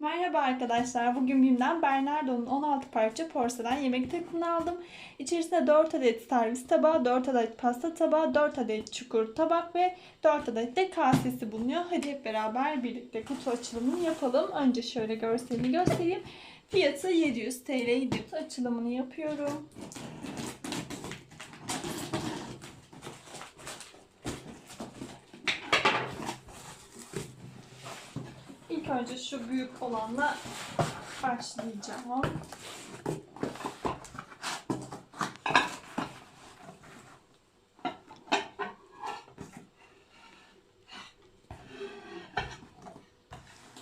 Merhaba arkadaşlar. Bugün BİM'den Bernardo'nun 16 parça porselen yemek takımını aldım. İçerisinde 4 adet servis tabağı, 4 adet pasta tabağı, 4 adet çukur tabak ve 4 adet de kasesi bulunuyor. Hadi hep beraber birlikte kutu açılımını yapalım. Önce şöyle görselini göstereyim. Fiyatı 700 TL. Kutu açılımını yapıyorum. Önce şu büyük olanla başlayacağım.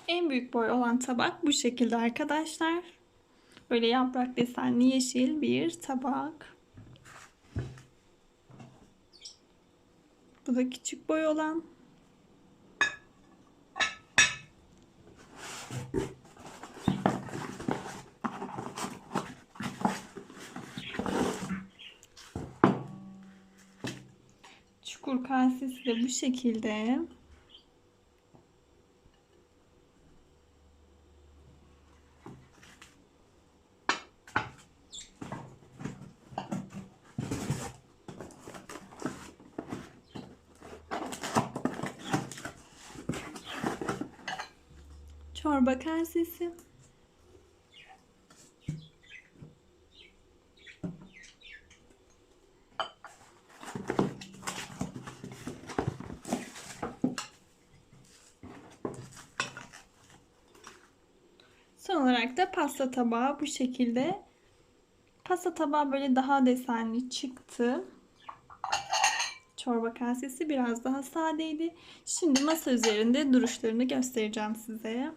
En büyük boy olan tabak bu şekilde arkadaşlar. Böyle yaprak desenli yeşil bir tabak. Bu da küçük boy olan. Çukur kasesi de bu şekilde. Çorba kasesi. Son olarak da pasta tabağı bu şekilde. Pasta tabağı böyle daha desenli çıktı. Çorba kasesi biraz daha sadeydi. Şimdi masa üzerinde duruşlarını göstereceğim size.